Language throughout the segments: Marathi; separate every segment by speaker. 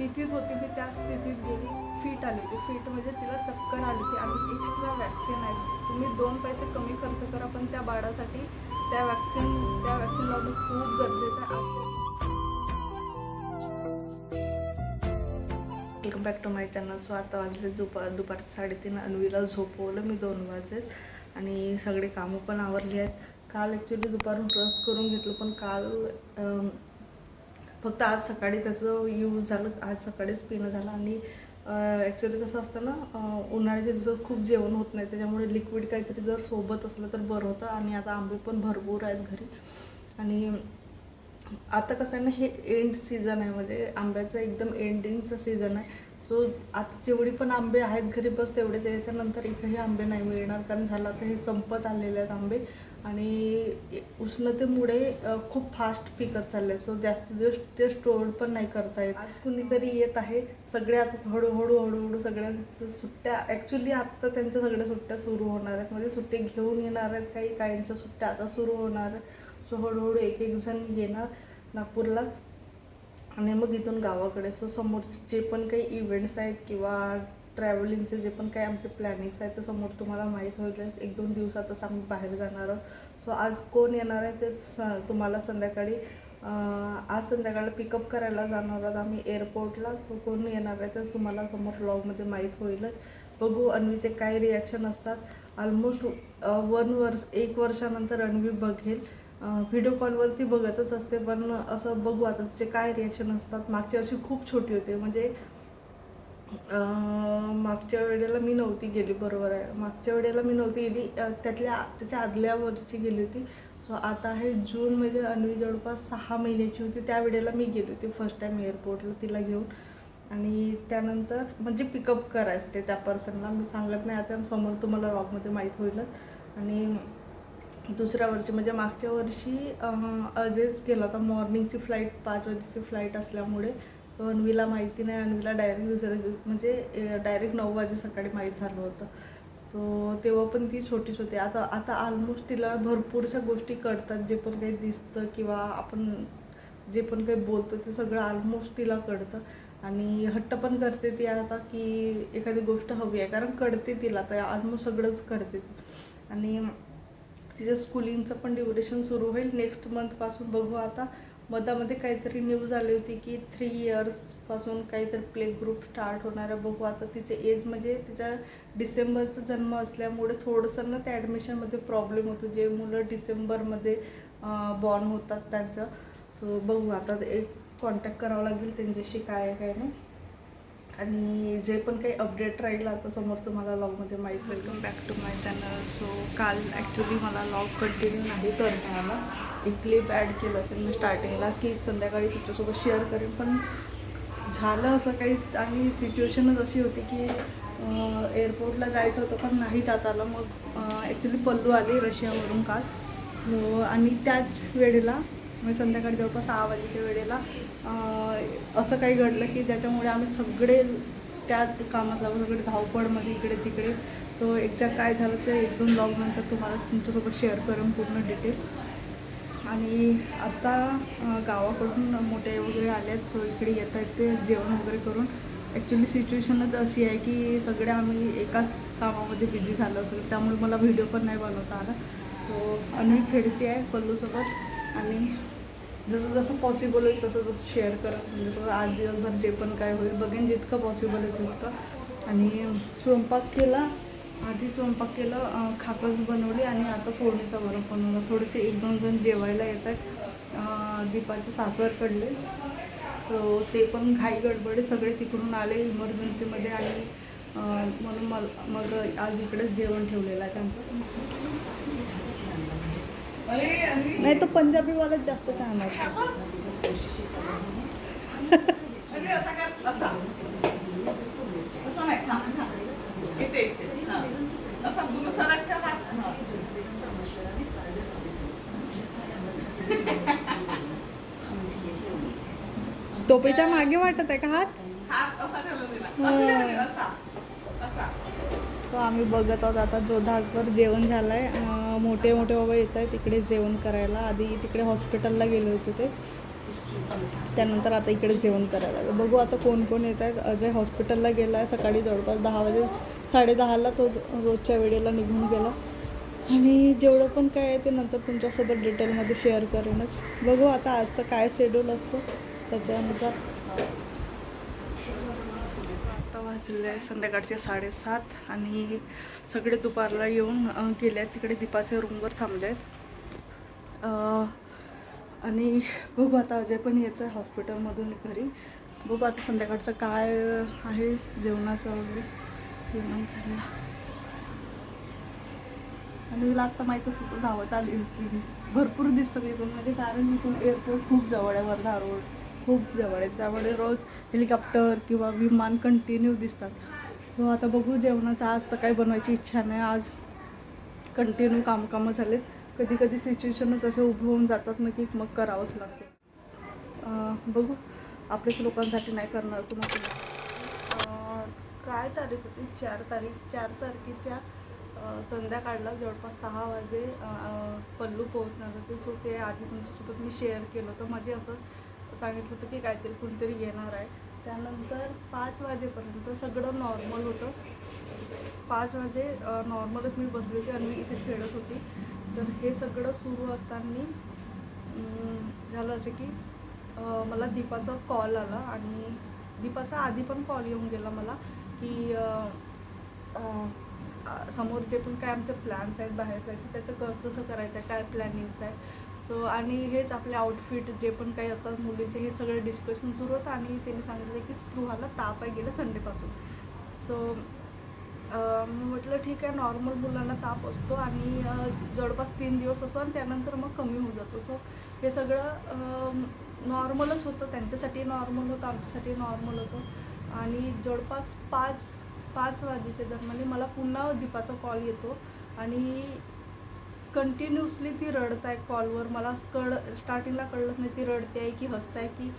Speaker 1: स्थितीत होती मी त्या स्थितीत गेली. फिट आली होती. फिट म्हणजे तिला चक्कर आली होती. आणि एक्स्ट्रा वॅक्सिन आहे. तुम्ही दोन पैसे कमी खर्च करा पण त्या बाळासाठी त्या वॅक्सिन त्या वॅक्सिन लावणं खूप गरजेचं आहे. Welcome back to my channel so आता वाजले दुपार दुपारचे साडेतीन. अन्वीला झोपवलं मी दोन वाजेत आणि सगळे कामं पण आवरली आहेत. काल ॲक्च्युली दुपारून रस करून घेतलं पण काल फक्त आज सकाळी त्याचं यूज झालं आज सकाळीच पिणं झालं आणि ॲक्च्युली कसं असतं ना उन्हाळ्याच्या दिवसात खूप जेवण होत नाही त्याच्यामुळे लिक्विड काहीतरी जर सोबत असलं तर बरं होतं आणि आता आंबे पण भरपूर आहेत घरी. आणि आता कसं आहे ना हे एंड सीझन आहे म्हणजे आंब्याचं एकदम एंडिंगचं सीझन आहे. सो आता जेवढी पण आंबे आहेत घरी बस तेवढेच याच्यानंतर एकही आंबे नाही मिळणार कारण झालं आता हे संपत आलेले आहेत आंबे. आणि उष्णतेमुळे खूप फास्ट पिकत चालले सो जास्त दिवस ते स्टोअर पण नाही करता येत. आज कुणीतरी येत आहे सगळ्या आता हळूहळू हळूहळू सगळ्यांचं सुट्ट्या ॲक्च्युली आत्ता त्यांच्या सगळ्या सुट्ट्या सुरू होणार आहेत. म्हणजे सुट्टे घेऊन येणार आहेत काही काहींच्या सुट्ट्या आता सुरू होणार आहेत. सो हळूहळू एक एक जण येणार नागपूरलाच आणि मग इथून गावाकडे. सो समोरचे जे पण काही इव्हेंट्स आहेत किंवा ट्रॅव्हलिंगचे जे पण काही आमचे प्लॅनिंग्स आहेत ते समोर तुम्हाला माहीत होईल. एक दोन दिवसातच आम्ही बाहेर जाणार आहोत. सो आज कोण येणार आहे ते स तुम्हाला संध्याकाळी आज संध्याकाळी पिकअप करायला जाणार आहोत आम्ही एअरपोर्टला सो कोण येणार आहे तर तुम्हाला समोर ब्लॉगमध्ये माहीत होईलच बघू अन्वीचे काय रिॲक्शन असतात. ऑलमोस्ट वन वर्ष एक वर्षानंतर अन्वी बघेल. व्हिडिओ कॉलवरती बघतच असते पण असं बघू आता तिचे काय रिॲक्शन असतात. मागच्या वर्षी खूप छोटी होते. म्हणजे मागच्या वेळेला मी नव्हती गेली बरोबर आहे. मागच्या वेळेला मी नव्हती गेली त्यातल्या त्याच्या आदल्या वर्षी गेली होती. सो आता आहे जूनमध्ये अन्वी जवळपास सहा महिन्याची होती. त्या वेळेला मी गेली होती फर्स्ट टाईम एअरपोर्टला तिला घेऊन. आणि त्यानंतर म्हणजे पिकअप करायसाठी त्या पर्सनला मी सांगत नाही आता समोर तुम्हाला लॉगमध्ये माहीत होईलच. आणि दुसऱ्या वर्षी म्हणजे मागच्या वर्षी अं, अजयच गेला होता. मॉर्निंगची फ्लाईट पाच वाजेची फ्लाईट असल्यामुळे. अन्वीला माहिती नाही अन्वीला डायरेक्ट दुसऱ्या दिवशी म्हणजे डायरेक्ट नऊ वाजे सकाळी माहीत झालं होतं. तो तेव्हा पण ती छोटीच होती आता आता ऑलमोस्ट तिला भरपूरशा गोष्टी कळतात जे पण काही दिसतं किंवा आपण जे पण काही बोलतो ते सगळं ऑलमोस्ट तिला कळतं. आणि हट्ट पण करते ती आता की एखादी गोष्ट हवी आहे कारण कळते तिला तर ऑलमोस्ट सगळंच कळते ती. आणि तिचं स्कूलिंगचं पण ड्युरेशन सुरू होईल. नेक्स्ट मंथपासून बघू आता. मधामध्ये काहीतरी न्यूज आली होती की थ्री इयर्सपासून काहीतरी प्ले ग्रुप स्टार्ट होणार आहे. बघू आता तिचे एज म्हणजे तिच्या डिसेंबरचा जन्म असल्यामुळे थोडंसं ना त्या ॲडमिशनमध्ये प्रॉब्लेम होतो. जे मुलं डिसेंबरमध्ये बॉर्न होतात त्यांचं. सो बघू आता एक कॉन्टॅक्ट करावं लागेल त्यांच्याशी काय आहे काय नाही. आणि जे पण काही अपडेट राहील आता समोर तुम्हाला लॉगमध्ये माहीत welcome back to my channel so काल ॲक्च्युली मला लॉग कंटिन्यू नाही करता आला. एक क्लिप ॲड केलं असेल मी स्टार्टिंगला की संध्याकाळी तुमच्यासोबत शेअर करेन. पण झालं असं काही आणि सिच्युएशनच अशी होती की एअरपोर्टला जायचं होतं पण नाही जात आलं. मग ॲक्च्युली पल्लू आले रशियावरून काल. आणि त्याच वेळेला म्हणजे संध्याकाळी जवळपास सहा वाजेच्या वेळेला असं काही घडलं की ज्याच्यामुळे आम्ही सगळे त्याच कामात लागलो सगळे धावपळमध्ये इकडे तिकडे. सो एकदा काय झालं ते एक दोन लॉग नंतर तुम्हाला तुमच्यासोबत शेअर करून पूर्ण डिटेल आणि आता गावाकडून मोठे वगैरे आले आहेत सो इकडे येत आहेत ते जेवण वगैरे करून. ॲक्च्युली सिच्युएशनच अशी आहे की सगळे आम्ही एकाच कामामध्ये बिझी झालो असतो. त्यामुळे मला व्हिडिओ पण नाही बनवता आला. सो अन्वी खेळते आहे पल्लूसोबत. आणि जसं जसं पॉसिबल होईल तसं तसं शेअर करत म्हणजे आज दिवसभर जे पण काय होईल बघेन जितकं पॉसिबल आहे तितकं. आणि स्वयंपाक केला आधी स्वयंपाक केलं खाकस बनवली आणि आता फोडणीचा वरण बनवलं. थोडेसे एक दोन जण जेवायला येत आहेत दीपाचे सासरकडले सो ते पण घाई गडबडीत सगळे तिकडून आले इमर्जन्सीमध्ये आणि म्हणून मल मग आज इकडेच जेवण ठेवलेलं आहे त्यांचं. नाही तो पंजाबीवालाच जास्त छान आहे. टोपीच्या मागे वाटत आहे का हात? तो आम्ही बघत आहोत आता जोधाकवर जेवण झालं आहे मोठे मोठे बाबा येत आहेत तिकडे जेवण करायला. आधी तिकडे हॉस्पिटलला गेले होते ते. त्यानंतर आता इकडे जेवण करायला. बघू आता कोण कोण येत आहेत. अजय हॉस्पिटलला गेला आहे सकाळी जवळपास दहा वाजे साडेदहाला तो रोजच्या वेळेला निघून गेला. आणि जेवढं पण काय आहे ते नंतर तुमच्यासोबत डिटेलमध्ये शेअर करेनच. बघू आता आजचा काय शेड्यूल असतो. त्याच्यानुसार. आता वाजले आहे संध्याकाळचे साडेसात आणि सगळे दुपारला येऊन गेले आहेत तिकडे दीपाच्या रूमवर थांबले आहेत आणि बघू आता अजय पण येतं आहे हॉस्पिटलमधून घरी. बघू आता संध्याकाळचं काय आहे जेवणाचं वगैरे. जेवण झालं. आणि मला आत्ता माहीत असतं धावत आली असती. भरपूर दिसतं इथून म्हणजे कारण इथून एअरपोर्ट खूप जवळ आहे वर्धा रोड खूप जवळ आहे त्यामुळे रोज हेलिकॉप्टर किंवा विमान कंटिन्यू दिसतात. तो आता बघू जेवणाचं आज तर काही बनवायची इच्छा नाही. आज कंटिन्यू कामकामं झाले. कधी कधी सिच्युएशनच असे उभं होऊन जातात ना की मग करावंच लागतं. बघू. आपल्याच लोकांसाठी नाही करणार तुम्हाला काय तारीख होती? चार तारीख. चार तारखेच्या संध्याकाळला जवळपास सहा वाजे पल्लू पोहोचणार होते. सो ते आधी तुमच्यासोबत मी शेअर केलं होतं. माझे असं सांगितलं होतं की काहीतरी कोणतरी येणार आहे. त्यानंतर पाच वाजेपर्यंत सगळं नॉर्मल होतं. पाच वाजे नॉर्मलच मी बसली होती आणि मी इथे खेळत होती. तर हे सगळं सुरू असताना झालं असं की मला दीपाचा कॉल आला आणि दीपाचा आधी पण कॉल येऊन गेला मला की समोर जे पण काय आमचे प्लॅन्स आहेत बाहेर जायचे त्याचं क कसं करायचं आहे काय प्लॅनिंग्स आहे? सो आणि हेच आपले आउटफिट जे पण काही असतात मुलींचे हे सगळं डिस्कशन सुरू होतं आणि त्यांनी सांगितलं की स्पृहाला ताप आहे गेलं संडेपासून. सो मी म्हटलं ठीक आहे नॉर्मल मुलांना ताप असतो आणि जवळपास तीन दिवस असतो आणि त्यानंतर मग कमी होऊन जातो. सो हे सगळं नॉर्मलच होतं. त्यांच्यासाठी नॉर्मल होतं आमच्यासाठी नॉर्मल होतं. आणि जवळपास पाच पाच वाजेच्या दरम्यान मला पुन्हा दीपाचा कॉल येतो. आणि कंटिन्युअसली ती रडत आहे कॉलवर मला कळ स्टार्टिंगला कळलंच नाही ती रडते आहे की हसत आहे की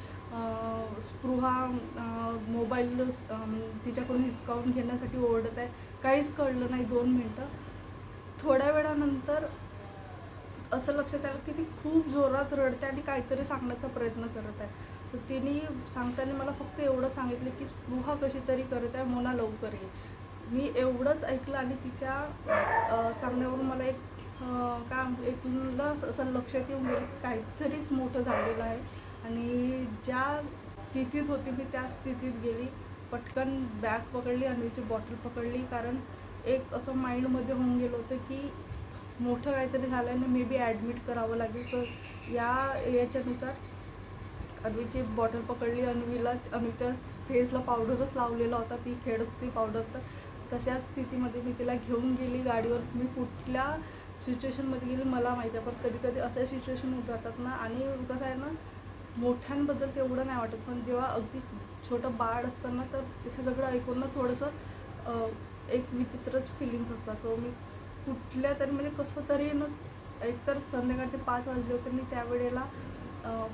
Speaker 1: स्पृहा मोबाईल तिच्याकडून हिसकावून घेण्यासाठी ओरडत आहे काहीच कळलं नाही दोन मिनटं. थोड्या वेळानंतर असं लक्षात आलं की ती खूप जोरात रडते आणि काहीतरी सांगण्याचा प्रयत्न करत आहे. तर तिने सांगताना मला फक्त एवढं सांगितलं की स्पृहा कशी तरी करत आहे मोना लवकर ये. मी एवढंच ऐकलं आणि तिच्या सांगण्यावरून मला एक का एकूणला एक असं लक्षात येऊन गेलं की काहीतरीच मोठं झालेलं आहे. आणि ज्या स्थितीत होती मी त्या स्थितीत गेली पटकन बॅग पकडली अन्वीची बॉटल पकडली. कारण एक असं माइंडमध्ये होऊन गेलं होतं की मोठं काहीतरी झालं आहे मे बी ॲडमिट करावं लागेल. सो या याच्यानुसार अन्वीची बॉटल पकडली अन्वीला अन्वीच्या फेसला पावडरच लावलेला होता ती खेळत होती पावडर. तर तशा स्थितीमध्ये मी तिला घेऊन गेली गाडीवर. मी कुठल्या सिच्युएशनमध्ये गेली मला माहिती आहे. पण कधी कधी अशा सिच्युएशन होत जातात ना आणि कसं आहे ना मोठ्यांबद्दल तेवढं नाही वाटत. पण जेव्हा अगदी छोटं बाळ असतं ना तर हे सगळं ऐकून ना थोडंसं एक विचित्रच फिलिंग्स असतात. सो मी कुठल्या तरी म्हणजे कसं तरी ना एकतर संध्याकाळचे पाच वाजले होते मी त्यावेळेला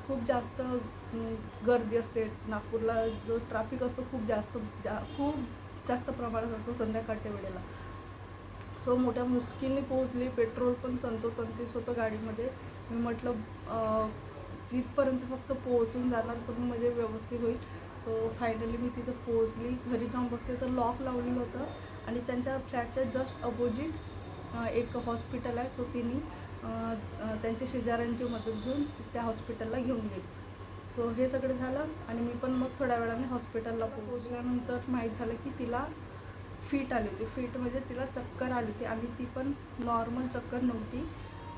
Speaker 1: खूप जास्त गर्दी असते. नागपूरला जो ट्रॅफिक असतो खूप जास्त जा खूप जास्त प्रमाणात असतो संध्याकाळच्या वेळेला. सो मोठ्या मुश्किलने पोहोचली. पेट्रोल पण तंतोतंतीच होतं गाडीमध्ये. मी म्हटलं तिथपर्यंत फक्त पोहोचून जाणार तर म्हणजे व्यवस्थित होईल. सो फायनली मी तिथं पोहोचली. घरी जाऊन बघते तर लॉक लावलेलं होतं आणि त्यांच्या फ्लॅटच्या जस्ट अपोजिट एक हॉस्पिटल आहे. सो तिने त्यांच्या शेजाऱ्यांची मदत घेऊन त्या हॉस्पिटलला घेऊन गेली. सो हे सगळं झालं आणि मी पण मग थोड्या वेळाने हॉस्पिटलला पोहोचल्यानंतर माहीत झालं की तिला फिट आली होती. फिट म्हणजे तिला चक्कर आली होती आणि ती पण नॉर्मल चक्कर नव्हती.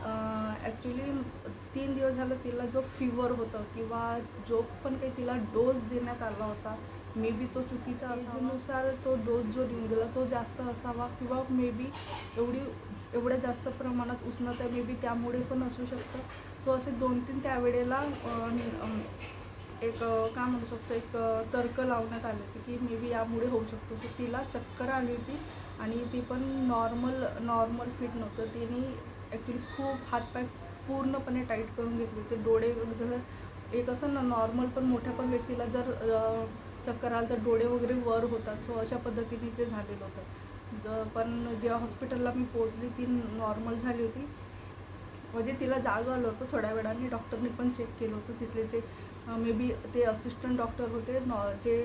Speaker 1: ॲक्च्युली तीन दिवस झालं तिला जो फिवर होतं किंवा जो पण काही तिला डोस देण्यात आला होता मे बी तो चुकीचा असानुसार तो डोस जो देऊन गेला तो जास्त असावा किंवा मे बी एवढी एवढ्या जास्त प्रमाणात उष्णता मे बी त्यामुळे पण असू शकतं. सो असे दोन तीन त्यावेळेला एक काय म्हणू शकतो एक तर्क लावण्यात आले होते की मे बी यामुळे होऊ शकतो. तर तिला चक्कर आली होती आणि ती पण नॉर्मल नॉर्मल फिट नव्हतं. तिने ॲक्च्युली खूप हातपाय पूर्णपणे टाईट करून घेतले होते. डोळे जर एक असतं ना नॉर्मल पण मोठ्या पण व्यक्तीला जर चक्कर आलं तर डोळे वगैरे वर होतात. सो अशा पद्धतीने ते झालेलं होतं. ज- पण जेव्हा हॉस्पिटलला मी पोचली ती नॉर्मल झाली होती. म्हणजे तिला जाग आलं होतं थोड्या वेळाने. डॉक्टरने पण चेक केलं होतं. तिथले जे मे बी ते असिस्टंट डॉक्टर होते नॉ जे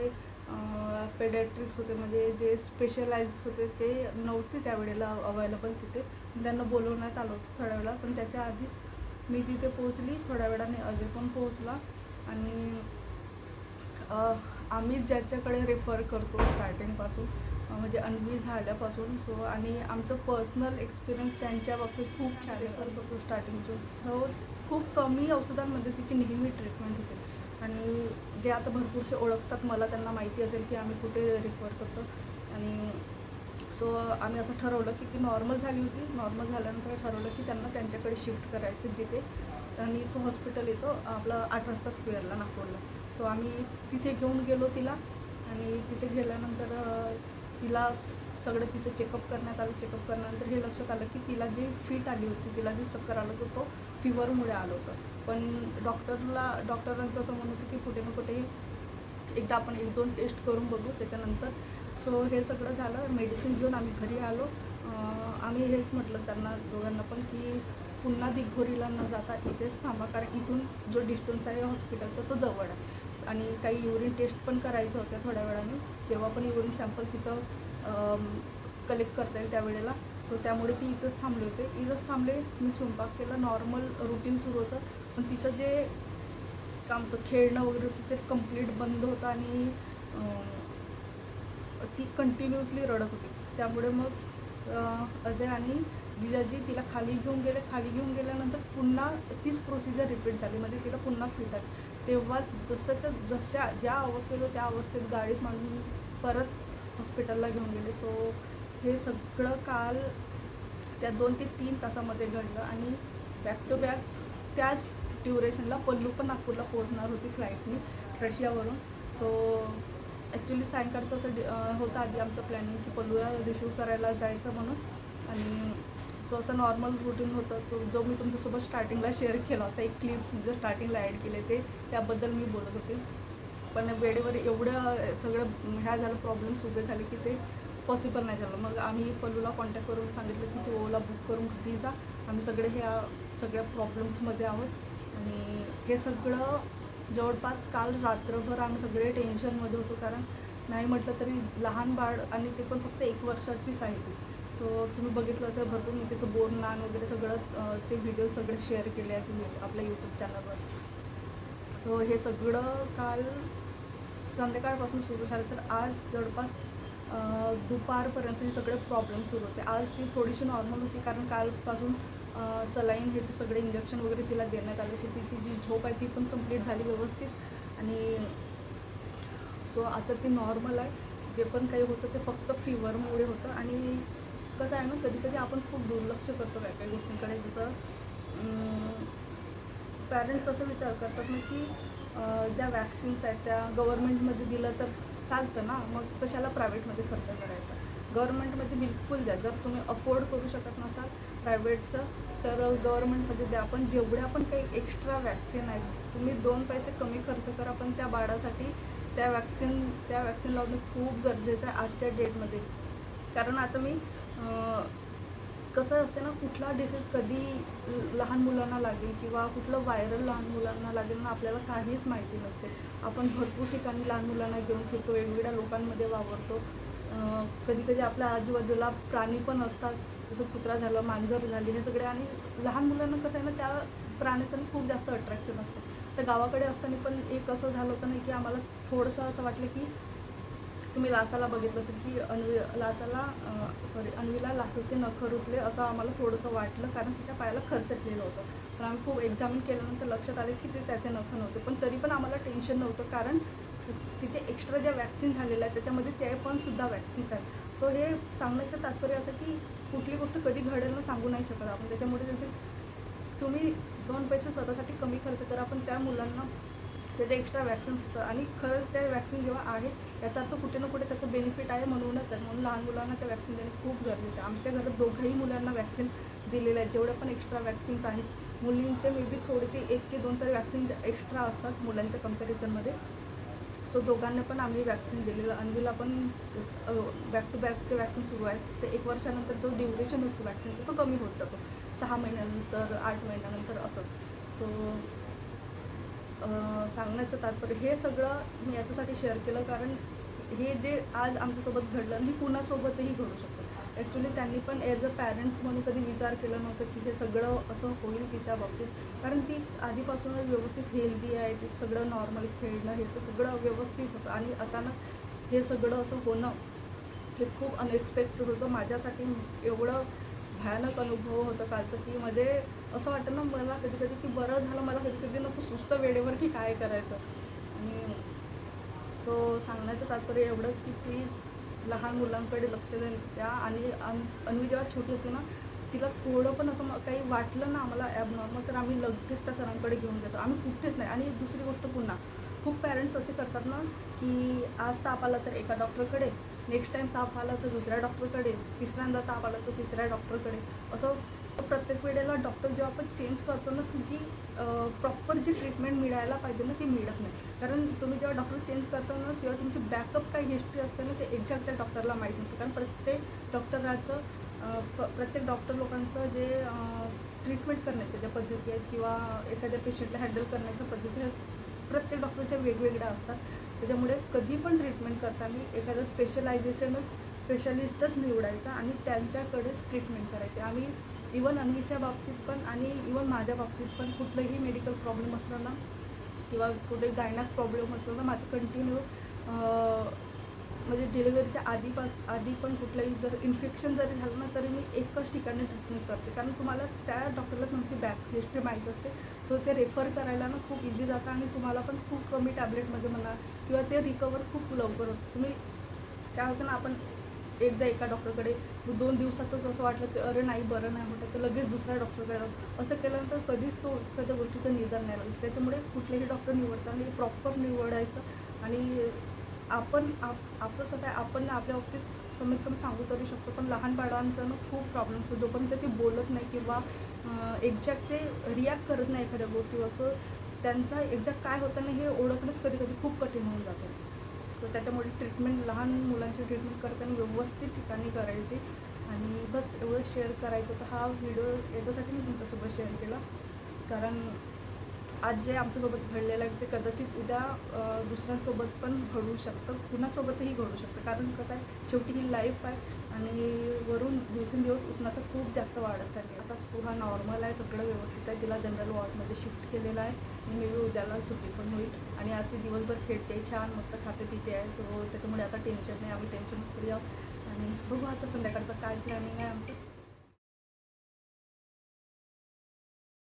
Speaker 1: पेडॅट्रिक्स होते म्हणजे जे स्पेशलाइज होते ते नव्हते त्यावेळेला अवेलेबल तिथे. त्यांना बोलवण्यात आलं होतं थोड्या वेळा पण त्याच्या आधीच मी तिथे पोहोचली. थोड्या वेळाने अजय पण पोहोचला. आणि आम्ही ज्याच्याकडे रेफर करतो स्टार्टिंगपासून म्हणजे अन्वी झाल्यापासून सो आणि आमचं पर्सनल एक्सपिरियन्स त्यांच्या बाबतीत खूप छान रेफर करतो स्टार्टिंगचं सो खूप कमी औषधांमध्ये तिची नेहमी ट्रीटमेंट होते. आणि जे आता भरपूरसे ओळखतात मला त्यांना माहिती असेल की आम्ही कुठे रेफर करतो. आणि सो आम्ही असं ठरवलं की ती नॉर्मल झाली होती. नॉर्मल झाल्यानंतर ठरवलं की त्यांना त्यांच्याकडे शिफ्ट करायचं जिथे. आणि तो हॉस्पिटल येतो आपलं आठ वाजता स्क्वेअरला नागपूरला. सो आम्ही तिथे घेऊन गेलो तिला. आणि तिथे गेल्यानंतर तिला सगळं तिचं चेकअप करण्यात आलं. चेकअप करण्यानंतर हे लक्षात आलं की तिला जे फिट आली होती तिला जे चक्कर आलं होतं तो फिवरमुळे आलं होतं. पण डॉक्टरला डॉक्टरांचं असं म्हणत होतं की कुठे ना कुठे एकदा आपण एक दोन टेस्ट करून बघू त्याच्यानंतर. सो हे सगळं झालं मेडिसिन घेऊन आम्ही घरी आलो. आम्ही हेच म्हटलं त्यांना दोघांना पण की पुन्हा दिघोरीला न जाता इथेच थांबा कारण इथून जो डिस्टन्स आहे हॉस्पिटलचा तो जवळ आहे. आणि काही युरिन टेस्ट पण करायच्या होत्या थोड्या वेळाने. जेव्हा पण युरिन सॅम्पल तिचं कलेक्ट करता येईल त्यावेळेला. सो त्यामुळे ती इथंच थांबले होते. इथंच थांबले मी स्वयंपाक केला. नॉर्मल रुटीन सुरू होतं. पण तिचं जे काम होतं खेळणं वगैरे होतं ते कंप्लीट बंद होतं आणि ती कंटिन्युअसली रडत होती. त्यामुळे मग अजय आणि जिजाजी तिला खाली घेऊन गेले. खाली घेऊन गेल्यानंतर पुन्हा तीच प्रोसिजर रिपीट झाली. म्हणजे तिला पुन्हा फिट आली तेव्हाच जसंच्या जशा ज्या अवस्थेत त्या अवस्थेत गाडीत मांडून परत हॉस्पिटलला घेऊन गेले. सो हे सगळं काल त्या दोन ते तीन तासामध्ये घडलं आणि बॅक टू बॅक त्याच ड्युरेशनला पल्लू पण नागपूरला पोहोचणार होती फ्लाईटनी रशियावरून. सो ॲक्च्युली सायंकाळचं असं डि- होतं आधी आमचं प्लॅनिंग की पल्लूला रिसिव्ह करायला जायचं म्हणून. आणि सो असं नॉर्मल रुटीन होतं. तो जो मी तुमच्यासोबत स्टार्टिंगला शेअर केला होता एक क्लिप जो स्टार्टिंगला ॲड केले ते त्याबद्दल मी बोलत होते. पण वेळेवर एवढं सगळं ह्या झालं प्रॉब्लेम्स उभे झाले की ते पॉसिबल नाही झालं. मग आम्ही पल्लूला कॉन्टॅक्ट करून सांगितलं की तू ओला बुक करून घरी जा. आम्ही सगळे ह्या सगळ्या प्रॉब्लेम्समध्ये आहोत. आणि हे सगळं जवळपास काल रात्रभर आम्ही सगळे टेन्शनमध्ये होतो कारण नाही म्हटलं तरी लहान बाळ आणि ते पण फक्त एक वर्षाचीच आहे ती. सो तुम्ही बघितलं असेल भरपूर मी त्याचं बोर नान वगैरे सगळं चे व्हिडिओ सगळे शेअर केले आहेत तुम्ही आपल्या यूट्यूब चॅनलवर सो हे सगळं काल संध्याकाळपासून सुरू झालं तर आज जवळपास दुपारपर्यंत हे सगळे प्रॉब्लेम सुरू होते. आज ती थोडीशी नॉर्मल होती कारण कालपासून सलाईन हे ते सगळे इंजेक्शन वगैरे तिला देण्यात आले. सो तिची जी झोप आहे ती पण कंप्लीट झाली व्यवस्थित. आणि सो आता ती नॉर्मल आहे. जे पण काही होतं ते फक्त फिवरमुळे होतं. आणि कसं आहे ना कधी कधी आपण खूप दुर्लक्ष करतो काय काही गोष्टींकडे. जसं पॅरेंट्स असं विचार करतात ना की ज्या वॅक्सिन्स आहेत त्या गव्हर्मेंटमध्ये दिलं तर चालतं ना. मग कशाला प्रायव्हेटमध्ये खर्च करायचा? गव्हर्मेंटमध्ये बिलकुल द्या. जर तुम्ही अफोर्ड करू शकत नसाल प्रायव्हेटचं तर गव्हर्मेंटमध्ये द्या. पण जेवढ्या पण काही एक्स्ट्रा वॅक्सिन आहेत तुम्ही दोन पैसे कमी खर्च करा पण त्या बाळासाठी त्या वॅक्सिन त्या वॅक्सिन लावणं खूप गरजेचं आहे आजच्या डेटमध्ये कारण आता मी कसं असते ना कुठला डिसीज कधी लहान मुलांना लागेल किंवा कुठलं व्हायरल लहान मुलांना लागेल ना आपल्याला काहीच माहिती नसते. आपण भरपूर ठिकाणी लहान मुलांना घेऊन फिरतो वेगवेगळ्या लोकांमध्ये वावरतो. कधी कधी आपल्या आजूबाजूला प्राणी पण असतात. जसं कुत्रा झालं मांजर झाली हे सगळे आणि लहान मुलांना कसं आहे ना त्या प्राण्याचं खूप जास्त अट्रॅक्शन असतं. तर गावाकडे असताना पण एक असं झालं होतं नाही की आम्हाला थोडंसं असं वाटलं की तुम्ही लासाला बघितलं असेल की अन्वी लासाला सॉरी अन्वीला लासाचे नखर उठले असं आम्हाला थोडंसं वाटलं कारण तिच्या पायाला खरचटलेलं होतं. तर आम्ही खूप एक्झामिन केल्यानंतर लक्षात आले की ते त्याचे नखर नव्हते. पण तरी पण आम्हाला टेन्शन नव्हतं कारण तिचे एक्स्ट्रा ज्या वॅक्सिन झालेल्या आहेत त्याच्यामध्ये ते पण सुद्धा वॅक्सिन्स आहेत. सो हे सांगण्याचं तात्पर्य असं की कुठली गोष्ट कधी घडेल ना सांगू नाही शकत आपण. त्याच्यामुळे त्यांचे तुम्ही दोन पैसे स्वतःसाठी कमी खर्च करा पण त्या मुलांना त्याचे एक्स्ट्रा वॅक्सिन्स असतं. आणि खरंच त्या वॅक्सिन जेव्हा आहेत याचा अर्थ कुठे ना कुठे त्याचं बेनिफिट आहे म्हणूनच आहे. म्हणून लहान मुलांना त्या वॅक्सिन देणे खूप गरजेचं आहे. आमच्या घरात दोघंही मुलांना वॅक्सिन दिलेलं आहे. जेवढ्या पण एक्स्ट्रा वॅक्सिन्स आहेत मुलींचे मे बी थोडेसे एक ते दोन तरी वॅक्सिन एक्स्ट्रा असतात मुलांच्या कम्पॅरिझनमध्ये सो दोघांना पण आम्ही वॅक्सिन दिलेलं. अन्वीला पण बॅक टू बॅक ते वॅक्सिन सुरू आहे ते एक वर्षानंतर जो ड्युरेशन असतो वॅक्सिनचा तो कमी होत जातो. सहा महिन्यानंतर आठ महिन्यानंतर असं. तो सांगण्याचं तात्पर्य हे सगळं मी याच्यासाठी शेअर केलं. कारण हे जे आज आमच्यासोबत घडलं हे कुणासोबतही घडू शकतं ॲक्च्युली त्यांनी पण ॲज अ पॅरेंट्स म्हणून कधी विचार केला नव्हता की हे सगळं असं होईल तिच्या बाबतीत. कारण ती आधीपासूनच व्यवस्थित हेल्दी आहे ते सगळं नॉर्मल खेळणं हे तर सगळं व्यवस्थित होतं. आणि अचानक हे सगळं असं होणं हे खूप अनएक्सपेक्टेड होतं. माझ्यासाठी एवढं भयानक अनुभव होतं कालचं की म्हणजे असं वाटतं ना मला कधी कधी की बरं झालं मला कधी कधी असं सुस्त वेळेवर की काय करायचं. आणि सो सांगण्याचं तात्पर्य एवढंच की प्लीज लहान मुलांकडे लक्ष द्या. आणि अन अन्वी जेव्हा छोटी होती ना तिला थोडं पण असं काही वाटलं ना आम्हाला ॲबनॉर्मल तर आम्ही लगेच त्या सरांकडे घेऊन जातो. आम्ही कुठेच नाही. आणि दुसरी गोष्ट पुन्हा खूप पॅरेंट्स असे करतात ना की आज ताप आला तर एका डॉक्टरकडे नेक्स्ट टाईम ताप आला तर दुसऱ्या डॉक्टरकडे तिसऱ्यांदा ताप आला तर तिसऱ्या डॉक्टरकडे असं प्रत्येक वेळेला डॉक्टर जेव्हा आपण चेंज करतो ना तुझी प्रॉपर जी ट्रीटमेंट मिळायला पाहिजे ना ती मिळत नाही. कारण तुम्ही जेव्हा डॉक्टर चेंज करता ना तेव्हा तुमची बॅकअप काही हिस्ट्री असते ना ते एक्झॅक्ट त्या डॉक्टरला माहीत नसतं. कारण प्रत्येक डॉक्टराचं प्रत्येक डॉक्टर लोकांचं जे ट्रीटमेंट करण्याच्या ज्या पद्धती आहेत किंवा एखाद्या पेशंटला हँडल करण्याच्या पद्धती आहेत प्रत्येक डॉक्टरच्या वेगवेगळ्या असतात. त्याच्यामुळे कधी पण ट्रीटमेंट करताना एखादं स्पेशलायझेशनच स्पेशलिस्टच निवडायचा आणि त्यांच्याकडेच ट्रीटमेंट करायची. आम्ही इवन अन्वीच्या बाबतीत पण आणि इवन माझ्या बाबतीत पण कुठलंही मेडिकल प्रॉब्लेम असला ना किंवा कुठे गायनात प्रॉब्लेम असला ना माझं कंटिन्यू म्हणजे डिलिव्हरीच्या आधीपास आधी पण कुठलंही जर इन्फेक्शन जरी झालं ना तरी मी एकच ठिकाणी ट्रीटमेंट करते. कारण तुम्हाला त्या डॉक्टरला तुमची बॅक हिस्ट्री माहीत असते. सो ते रेफर करायला ना खूप इझी जातं आणि तुम्हाला पण खूप कमी टॅबलेटमध्ये म्हणा किंवा ते रिकवर खूप लवकर होतं. तुम्ही काय होतं ना आपण एकदा एका डॉक्टरकडे दोन दिवसातच असं वाटलं की अरे नाही बरं नाही होतं तर लगेच दुसऱ्या डॉक्टरकडे जाऊ. असं केल्यानंतर कधीच तो एखाद्या गोष्टीचं निदान नाही लागलं त्याच्यामुळे कुठलेही डॉक्टर निवडताना प्रॉपर निवडायचं आणि आपण आप आपलं कसं आहे आपण आपल्या बाबतीत कमीत कमी सांगू तरी शकतो पण लहान बाळांचा ना खूप प्रॉब्लेम असतो. जोपर्यंत ते बोलत नाही किंवा एक्झॅक्ट ते रिॲक्ट करत नाही एखाद्या गोष्टीवर सो त्यांचा एक्झॅक्ट काय होतं ना हे ओळखणंच कधी कधी खूप कठीण होऊन जातं. तर त्याच्यामुळे ट्रीटमेंट लहान मुलांची ट्रीटमेंट करताना व्यवस्थित ठिकाणी करायची. आणि बस एवढं शेअर करायचं होतं. हा व्हिडिओ याच्यासाठी मी तुमच्यासोबत शेअर केला. कारण आज जे आमच्यासोबत घडलेलं आहे ते कदाचित उद्या दुसऱ्यांसोबत पण घडू शकतं. कुणासोबतही घडू शकतं. कारण कसं आहे शेवटी ही लाईफ आहे. आणि वरून दिवसेंदिवस उष्णता खूप जास्त वाढत चालली आहे. आता स्पुहा नॉर्मल आहे सगळं व्यवस्थित आहे. तिला जनरल वॉर्डमध्ये शिफ्ट केलेलं आहे. आणि मे बी उद्याला सुट्टी पण होईल. आणि आज ती दिवसभर खेळते छान मस्त खाते पिते आहे. तो त्याच्यामुळे आता टेन्शन नाही आम्ही टेन्शन फ्री आहोत आणि बघू आता संध्याकाळचं काय प्लॅनिंग आहे आमचं.